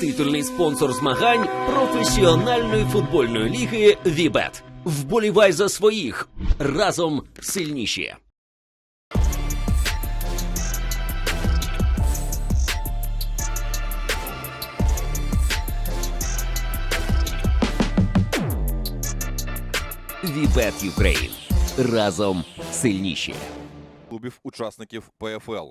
Титульний спонсор змагань професіональної футбольної ліги Вібет. Вболівай за своїх разом сильніші. Вібет Юкрейн. Разом сильніші. клубів учасників ПФЛ.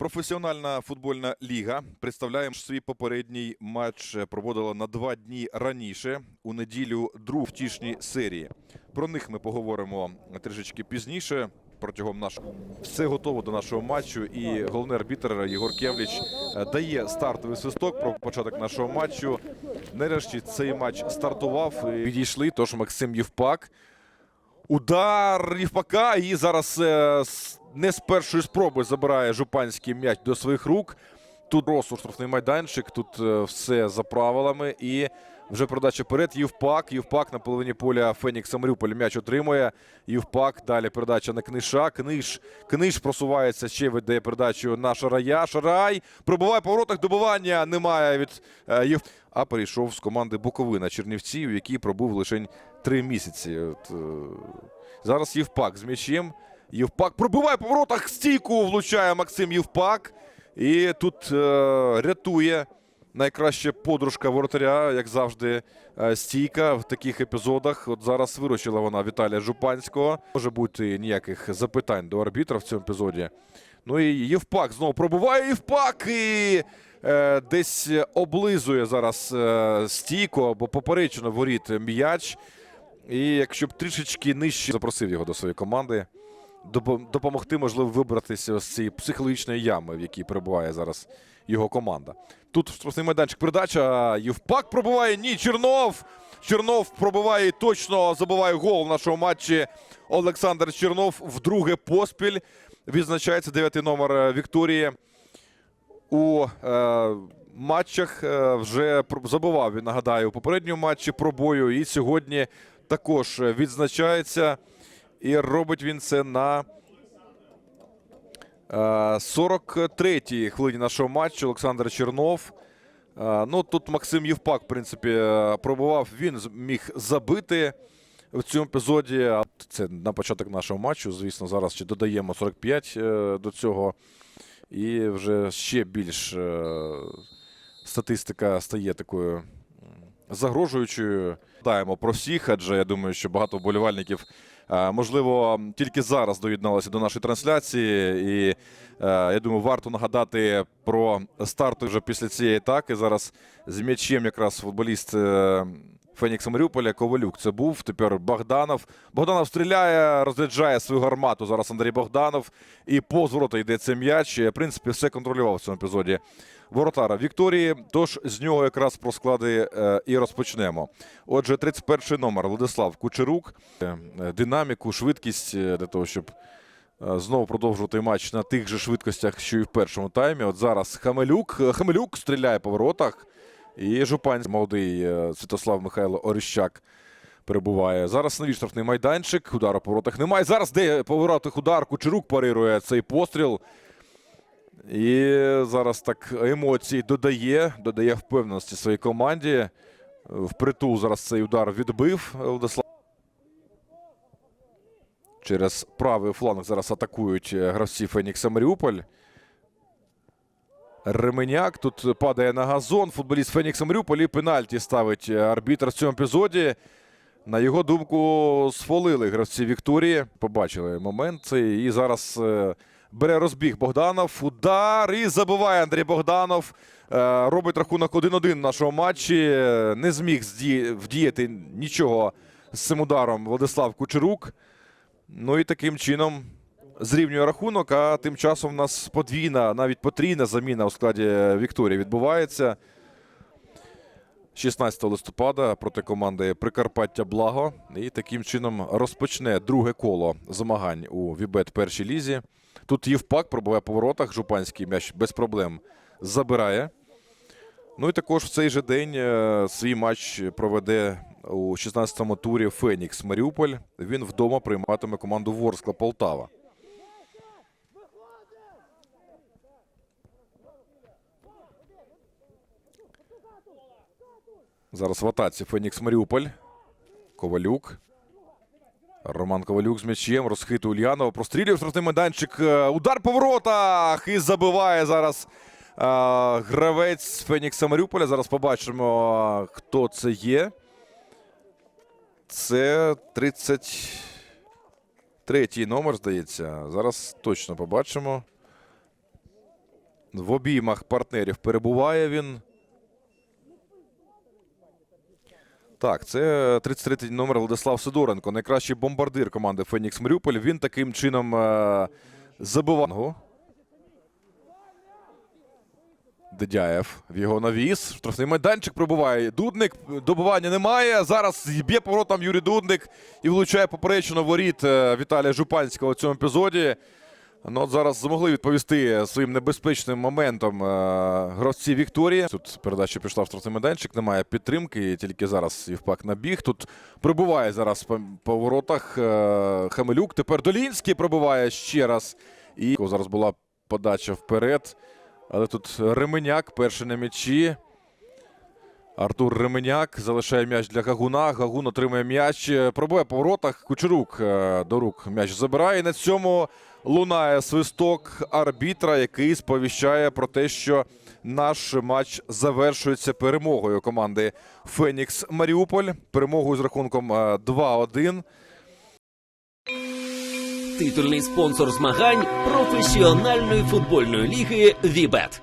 Професіональна футбольна ліга представляє свій попередній матч е, проводила на два дні раніше у неділю другу втішні серії. Про них ми поговоримо трішечки пізніше. Протягом нашого все готово до нашого матчу. І головний арбітр Єгор Кевліч е, дає стартовий свисток про початок нашого матчу. Нарешті цей матч стартував. і Відійшли. Тож Максим Євпак Удар Євпака і зараз е, не з першої спроби забирає жупанський м'яч до своїх рук. Тут росу штрафний майданчик, тут е, все за правилами. І вже передача вперед. Євпак. Євпак на половині поля Фенікса Маріуполь м'яч отримує. Євпак. Далі передача на Книша. Книж, Книж просувається, ще видає передачу на Шарая. Шарай пробиває по воротах. Добивання немає від е, Єв... А перейшов з команди Буковина Чернівців, який пробув лише три місяці. От, е, зараз Євпак з м'ячем. Євпак пробиває по воротах стійку, влучає Максим Євпак. І тут е, рятує найкраща подружка воротаря, як завжди, е, стійка в таких епізодах. От зараз виручила вона Віталія Жупанського. Може бути ніяких запитань до арбітра в цьому епізоді. Ну і Євпак знову пробиває Євпак і е, десь облизує зараз е, стійку або поперечину воріт м'яч. І якщо б трішечки нижче запросив його до своєї команди, допомогти, можливо, вибратися з цієї психологічної ями, в якій перебуває зараз його команда. Тут штрафний майданчик передача. Євпак пробиває. Ні, Чернов. Чернов пробиває і точно забиває гол в нашому матчі. Олександр Чернов вдруге поспіль. Відзначається дев'ятий номер е, Вікторії. У е, матчах е, вже забивав він, нагадаю, у попередньому матчі пробою. І сьогодні також е, відзначається. І робить він це на е, 43-й хвилині нашого матчу. Олександр Чернов. Е, Ну, тут Максим Євпак, в принципі, е, пробував. Він міг забити в цьому епізоді. Це на початок нашого матчу. Звісно, зараз ще додаємо 45 е, до цього. І вже ще більш е, статистика стає такою загрожуючою. Даємо про всіх, адже я думаю, що багато вболівальників, е, можливо, тільки зараз доєдналися до нашої трансляції. І е, я думаю, варто нагадати про старт вже після цієї атаки. Зараз з м'ячем якраз футболіст. Фенікса Маріуполя Ковалюк. Це був тепер Богданов. Богданов стріляє, розряджає свою гармату. Зараз Андрій Богданов. І повз ворота йде цей м'яч. В принципі, все контролював в цьому епізоді воротара Вікторії. Тож з нього якраз про склади е, і розпочнемо. Отже, 31 номер Владислав Кучерук. Е, е, Динаміку, швидкість для того, щоб знову продовжувати матч на тих же швидкостях, що і в першому таймі. От зараз Хамелюк. Хамелюк стріляє по воротах. І Жупань, молодий е, Святослав Михайло Орищак перебуває. Зараз новий штрафний майданчик. Удару по воротах немає. Зараз де по воротах удар. Кучерук парирує цей постріл. І зараз так емоцій додає, додає впевненості своїй команді. Впритул зараз цей удар відбив Владислав. Через правий фланг зараз атакують е, гравці Фенікса Маріуполь. Ременяк тут падає на газон. Футболіст Фенікса Маріуполь і пенальті ставить е, арбітр в цьому епізоді. На його думку, сфолили гравці Вікторії. Побачили момент. І зараз е, бере розбіг Богданов. Удар і забиває Андрій Богданов. Е, Робить рахунок 1-1 в нашому матчі. Не зміг вдіяти нічого з цим ударом Владислав Кучерук. Ну і таким чином зрівнює рахунок. А тим часом в нас подвійна, навіть потрійна заміна у складі Вікторії відбувається. 16 листопада проти команди Прикарпаття Благо. І таким чином розпочне друге коло змагань у Вібет першій лізі. Тут Євпак пробиває по воротах. Жупанський м'яч без проблем забирає. Ну і також в цей же день е, свій матч проведе у 16-му турі Фенікс Маріуполь. Він вдома прийматиме команду Ворскла Полтава. Зараз в атаці Фенікс Маріуполь. Ковалюк. Роман Ковалюк з м'ячем. Розхитує Ульянова. Прострілює штрафний майданчик. Е, Удар по воротах. І забиває зараз е, гравець Фенікса Маріуполя. Зараз побачимо, хто це є. Це 33-й номер, здається. Зараз точно побачимо. В обіймах партнерів перебуває він. Так, це 33-й номер Владислав Сидоренко, найкращий бомбардир команди Фенікс Маріуполь. Він таким чином е- забивав. Дедяєв в його навіс. Штрафний майданчик пробуває. Дудник. Добування немає. Зараз б'є поворотом Юрій Дудник і влучає поперечину воріт е, Віталія Жупанського у цьому єпізоді. Ну, от зараз змогли відповісти своїм небезпечним моментом е, гравці Вікторії. Тут передача пішла в штрафний майданчик, немає підтримки. Тільки зараз Євпак набіг. Тут пробуває зараз по, по воротах е, Хамелюк. Тепер Долінський пробуває ще раз. І зараз була подача вперед. Але тут Ременяк, перший на м'ячі. Артур Ременяк залишає м'яч для Гагуна. Гагун отримує м'яч. е, Пробує по воротах. Кучерук е, до рук м'яч забирає. І на цьому лунає свисток арбітра, який сповіщає про те, що наш матч завершується перемогою команди Фенікс Маріуполь. Перемогою з рахунком е, 2-1. Титульний спонсор змагань професіональної футбольної ліги Вібет.